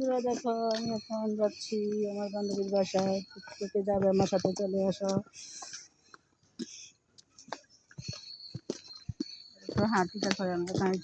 বন্ধুরা দেখো, আমি এখন যাচ্ছি আমার বান্ধবীর বাসায়। থেকে যাবে আমার সাথে চলে আসো। হাঁটি তারপরে আমরা গাড়ি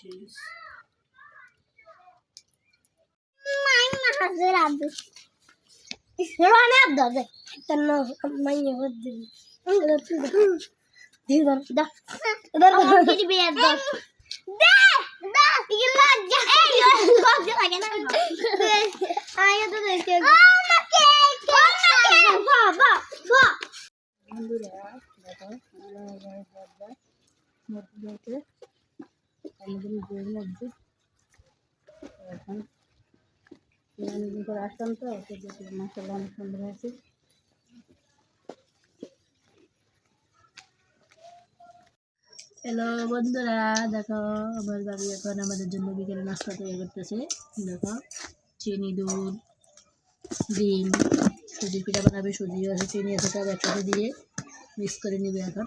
congratulations. Hazır abi. Yılan ne yaptı? Ben ne yaptım? Ben yaptım. Diyorum da. Ben bir bir yaptım. De! De! Yılan ya. Ey yılan. Ayda da yapıyorum. এখন করে আসলাম তো অনেক সুন্দর হয়েছে। হ্যালো বন্ধুরা, দেখো আমার বাবু এখন আমাদের জন্য বিকেলে নাস্তা তৈরি করতেছে। দেখো, চিনি, দুধ, ডিম, সুজির পিঠা বানাবে, সুজি আছে, চিনি আছে সব একসাথে দিয়ে মিক্স করে নেবে এখন।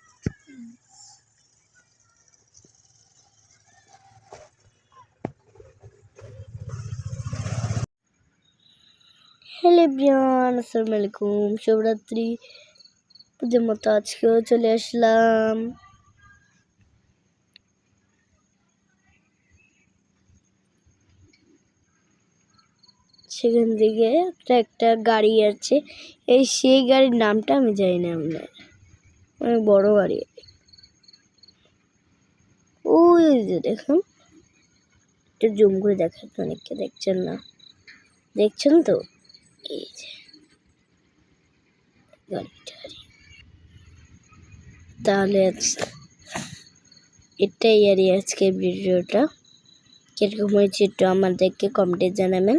হ্যালো বিয়ান আসসালামু আলাইকুম, শুভরাত্রি। পুজোর মতো আজকেও চলে আসলাম। সেখান থেকে একটা একটা গাড়ি আছে। এই সেই গাড়ির নামটা আমি জানি না আপনার। অনেক বড় গাড়ি। ওই যে দেখুন। একটু জুম করে দেখান অনেককে, দেখছেন না? দেখছেন তো? এই যে গাড়িটা গাড়ি তাহলে এটাই আর আজকের ভিডিওটা কীরকম হয়েছে একটু আমাদেরকে কমেন্টে জানাবেন।